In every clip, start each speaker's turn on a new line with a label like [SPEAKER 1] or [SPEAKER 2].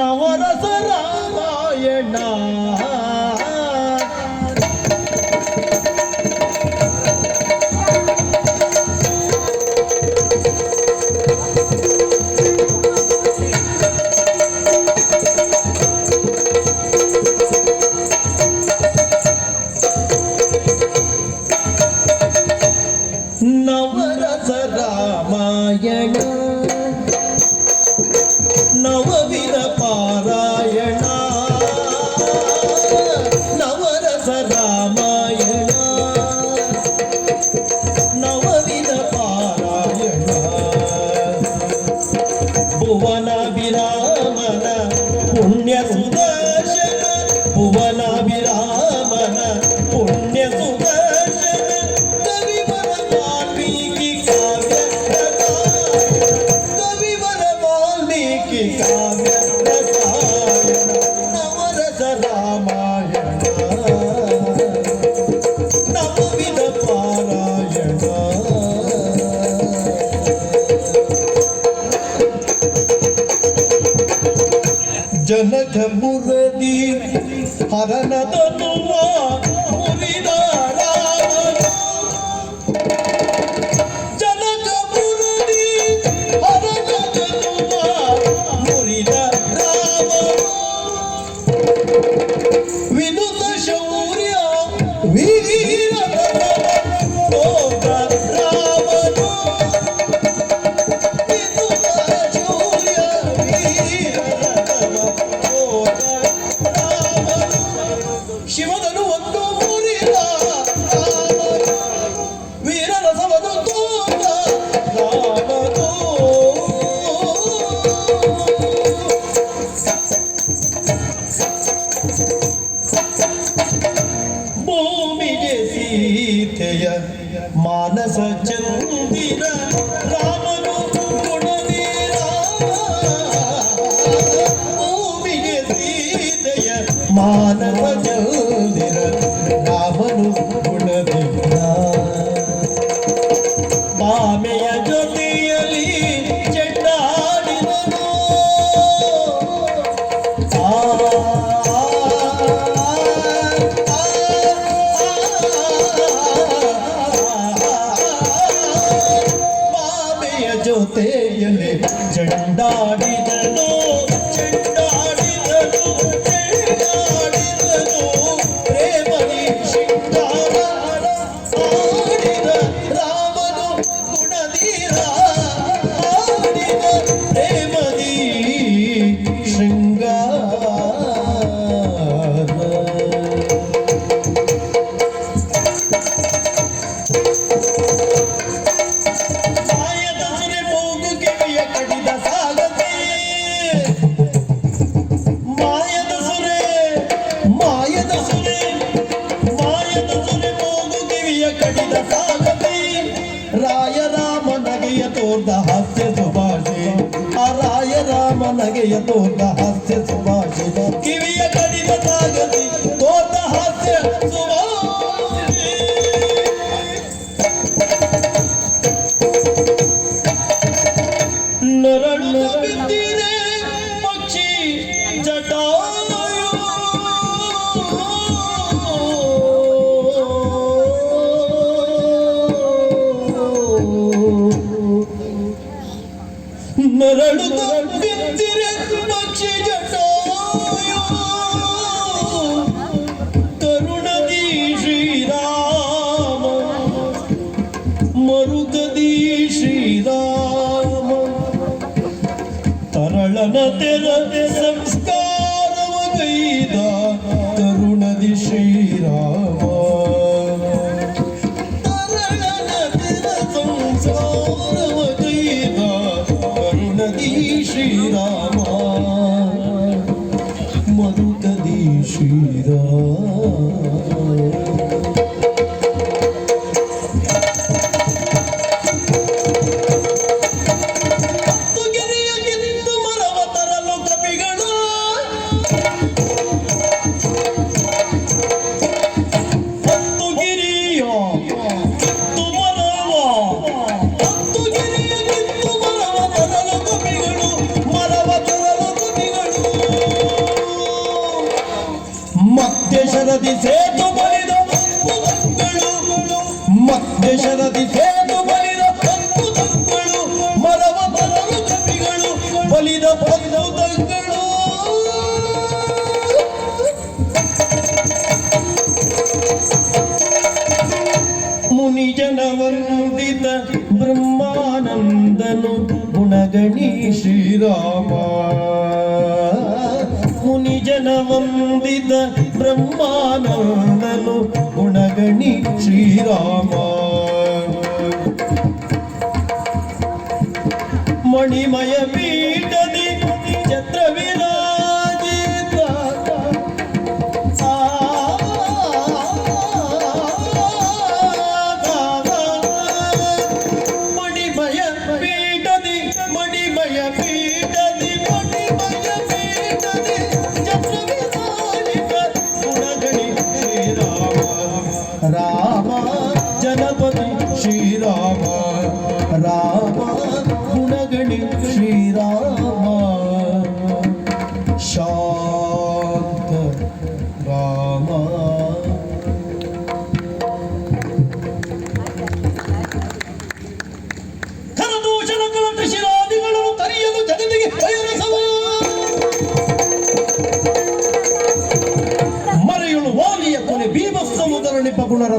[SPEAKER 1] నవరస రామాయణ. ಮುರದಿ ಹರನದ ತುಮಾ মোদা হাসছে ಮರುಕದಿ ಶ್ರೀರಾಮ ತರಳನ ತೆರತೆ ಸಂಸ್ಕಾರವ ಕೈದ ಕರುಣದಿ ಶ್ರೀರಾಮ ತರಳನ ತೆರ ಸಂಸ್ಕಾರವ ಕೈದ ಕರುಣದಿ ಶ್ರೀರಾಮ ನಮ್ಮ ದೇಶದಲ್ಲಿ ಬಲಿದ ಕಂಪು ತಂಪಳು ಮರವ ಬದಲು ಕಪಿಗಳು ಬಲಿದ ಬಂದು ತಂಗಳು. ಮುನಿ ಜನವರ್ಣಿತ ಬ್ರಹ್ಮಾನಂದನು, ಗುಣಗಣಿ ಶ್ರೀರಾಮ. ಮುನಿಜನ ವಂದಿತ ಬ್ರಹ್ಮಾನಂದನು ಗುಣಗಣಿ ಶ್ರೀರಾಮ ಮಣಿಮಯ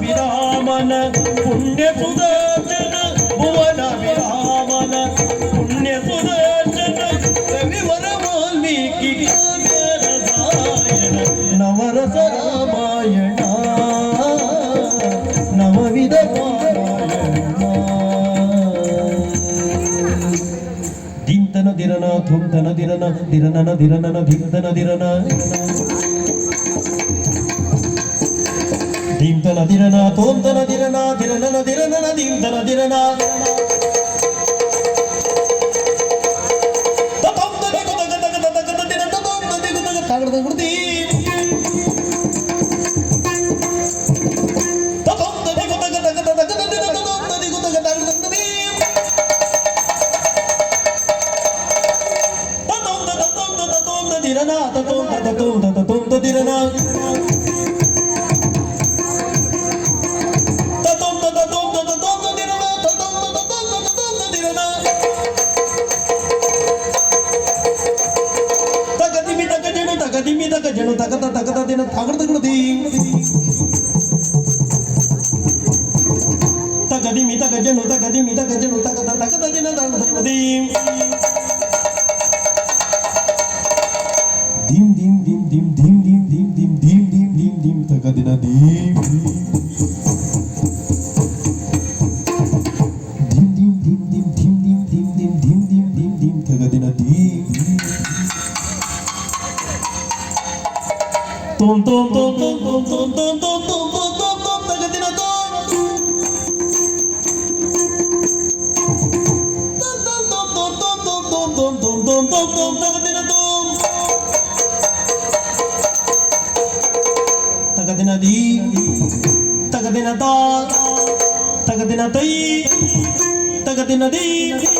[SPEAKER 1] విరామన పుణ్య సుదర్శన భువన విరామన పుణ్య సుదర్శన రవివర వాల్మీకి రామాయణ నవరస రామాయణ నవవిధ దింతన దిరన ధుంతన దిరన దిరనన దిరనన ధింతన దిరన திந்தன திரன தோந்தன திரன திரனன திரனன திந்தன திரனா திரனா தோந்த தோந்த தோந்த திரனா തകർന്നു തീ tom tom tom tom tom tom tom tom tom Tagadina di, tagadina da, tagadina di, tagadina di.